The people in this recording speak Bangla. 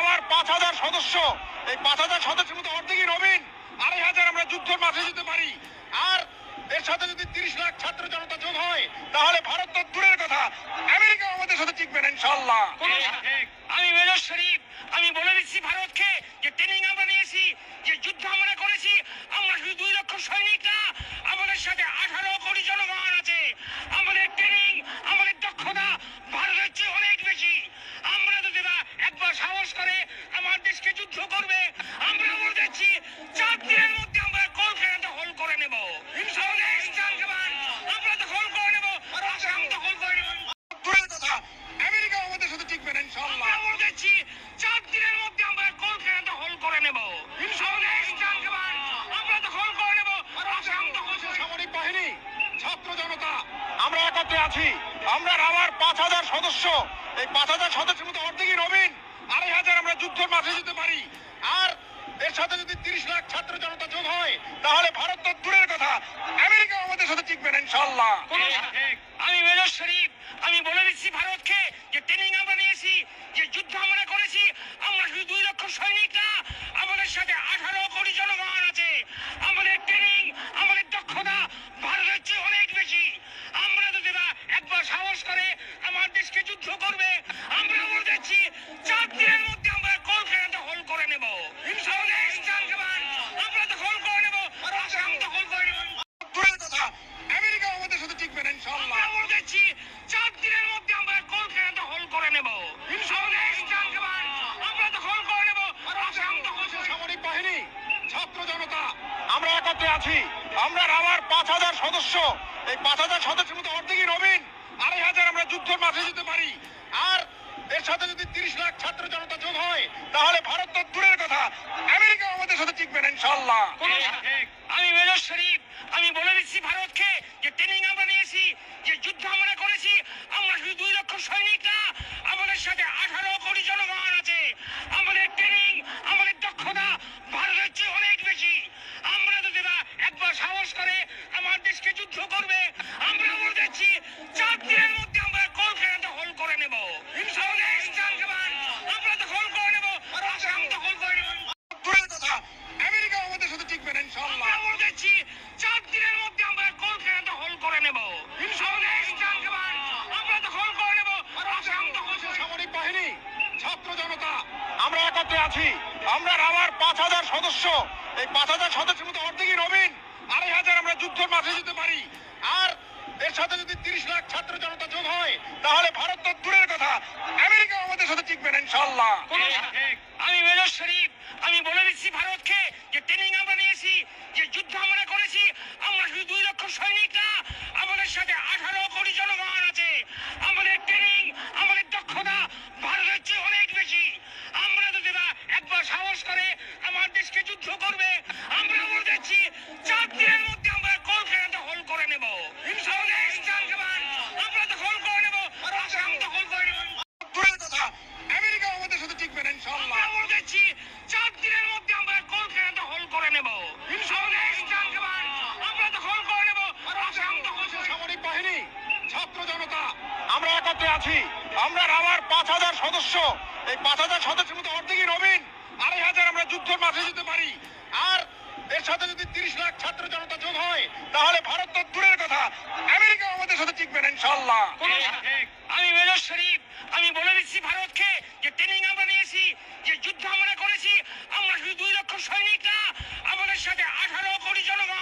আমার পাঁচ হাজার সদস্য। এই পাঁচ হাজার সদস্যের মধ্যে অর্ধেকই নবীন। আড়াই হাজার আমরা যুদ্ধের মাঠে যেতে পারি। আর এর সাথে যদি তিরিশ লাখ ছাত্র জনতা যোগ হয় তাহলে ভারত তো দূরের কথা। আমেরিকা আমাদের সাথে টিকবে না ইনশাল্লাহ আমি মেজর শরীফ আমি বলে দিচ্ছি ভারতকে যে ট্রেনিং আমরা নিয়েছি যে যুদ্ধ আমরা করেছি আমরা শুধু দুই লক্ষ সৈনিক না আমাদের সাথে আঠারো কোটি জনগণ আছে আমাদের ট্রেনিং আমাদের দক্ষতা ভারতের চেয়ে অনেক বেশি আমরা যদি না একবার সাহস করে আমার দেশকে যুদ্ধ করবে আমরা বলে দিচ্ছি চার দিনের মধ্যে আমরা কলকাতা দখল করে নেব আমাদের ইস্টার্ন কমান্ড আমরা দখল করে নেব আসাম দখল করে নেব দূরের কথা আমেরিকা আমাদের সাথে টিকবে না ইনশাল্লাহ আমরা বলতেছি চার দিনের মধ্যে আমরা কলকাতা দখল করে নেব আমাদের ইস্টার্ন কমান্ড আমরা দখল করে নেব আসাম দখল করে নেব। সামরিক বাহিনী ছাত্র জনতা একত্রে আছি। আমরা আমার পাঁচ হাজার সদস্য। এই পাঁচ হাজার সদস্যের মধ্যে অর্ধেকই নবীন। আড়াই হাজার আমরা যুদ্ধের মাঠে যেতে পারি। আর এর সাথে যদি তিরিশ লাখ ছাত্র জনতা যোগ হয় তাহলে ভারত তো দূরের কথা। আমেরিকা আমাদের সাথে টিকবে না ইনশাল্লাহ আমি মেজর শরীফ আমি বলে দিচ্ছি ভারতকে যে ট্রেনিং আমরা নিয়েছি যে যুদ্ধ আমরা করেছি আমরা শুধু দুই লক্ষ সৈনিক না আমাদের সাথে আঠারো কোটি জনগণ আছে আমাদের ট্রেনিং আমাদের দক্ষতা ভারতের চেয়ে অনেক বেশি আমরা যদি না একবার সাহস করে আমার দেশকে যুদ্ধ করবে আমরা বলে দিচ্ছি চার দিনের মধ্যে আমরা কলকাতা দখল করে নেব আমাদের ইস্টার্ন কমান্ড আমরা দখল করে নেব আসাম দখল করে নেব দূরের কথা আমেরিকা আমাদের সাথে টিকবে না ইনশাল্লাহ আমরা বলতেছি চার দিনের মধ্যে আমরা কলকাতা দখল করে নেব আমাদের ইস্টার্ন কমান্ড আমরা দখল করে নেব আসাম দখল করে নেব। সামরিক বাহিনী ছাত্র জনতা আমরা আছি। আমরা আমার পাঁচ হাজার সদস্য। এই পাঁচ হাজার সদস্যের মধ্যে অর্ধেকই নবীন। আড়াই হাজার আমরা যুদ্ধের মাঠে যেতে পারি। আর এর সাথে যদি তিরিশ লাখ ছাত্র জনতা যোগ হয়, তাহলে ভারত তো দূরের কথা। আমেরিকা আমাদের সাথে টিকবে না ইনশাল্লাহ আমি মেজর শরীফ আমি বলে দিচ্ছি ভারতকে যে ট্রেনিং আমরা নিয়েছি যে যুদ্ধ আমরা করেছি আমরা শুধু দুই লক্ষ সৈনিক না আমাদের সাথে আঠারো কোটি জনগণ আছে আমাদের ট্রেনিং আমাদের দক্ষতা ভারতের চেয়ে অনেক বেশি আমরা যদি না একবার সাহস করে আমার দেশকে যুদ্ধ করবে আমরা বলে দিচ্ছি চার দিনের মধ্যে আমরা কলকাতা দখল করে নেব। আমরা করে নেব আসাম দখল করে নেব। দূরের কথা আমেরিকা আমাদের সাথে টিকবে না ইনশাল্লাহ আমরা বলতেছি চার দিনের মধ্যে আমরা কলকাতা দখল করে নেব। আমাদের ইস্টার্ন কমান্ড করে নেব আসাম দখল করে সামরিক বাহিনী ছাত্র জনতা আমরা একত্রে আছি। আমরা আমার পাঁচ হাজার সদস্য এই পাঁচ হাজার সদস্যের মধ্যে অর্ধেকই নবীন। আড়াই হাজার আমরা যুদ্ধের মাঠে যেতে পারি। আর এর সাথে যদি তিরিশ লাখ ছাত্র জনতা যোগ হয় তাহলে ভারত তো দূরের কথা। আমেরিকা আমাদের সাথে টিকবে না ইনশাল্লাহ আমি মেজর শরীফ আমি বলে দিচ্ছি ভারতকে যে ট্রেনিং আমরা নিয়েছি যে যুদ্ধ আমরা করেছি আমরা শুধু দুই লক্ষ সৈনিক না আমাদের সাথে আঠারো কোটি জনগণ আছে আমাদের ট্রেনিং আমাদের দক্ষতা ভারতের চেয়ে অনেক বেশি আমরা যদি না একবার সাহস করে আমার দেশকে যুদ্ধ করবে আমরা বলে দিচ্ছি চার দিনের মধ্যে আমরা কলকাতা দখল করে নেব আমাদের ইস্টার্ন কমান্ড আমরা দখল করে নেব আসাম দখল করে নেব দূরের কথা আমেরিকা আমাদের সাথে টিকবে না ইনশাল্লাহ আমরা বলতেছি চার দিনের মধ্যে আমরা কলকাতা দখল করে নেব আমাদের ইস্টার্ন কমান্ড আমরা দখল করে নেব আসাম দখল করে নেব। সামরিক বাহিনী ছাত্র জনতা আমরা একত্রে আছি। আমরা আমার পাঁচ হাজার সদস্য। এই পাঁচ হাজার সদস্যের মধ্যে অর্ধেকই নবীন। আড়াই হাজার আমরা যুদ্ধের মাঠে যেতে পারি। আর এর সাথে যদি তিরিশ লাখ ছাত্র জনতা যোগ হয় তাহলে ভারত তো দূরের কথা। আমেরিকা আমাদের সাথে টিকবে না ইনশাল্লাহ আমি মেজর শরীফ আমি বলে দিচ্ছি ভারতকে যে ট্রেনিং আমরা নিয়েছি যে যুদ্ধ আমরা করেছি আমরা শুধু দুই লক্ষ সৈনিক না আমাদের সাথে আঠারো কোটি জনগণ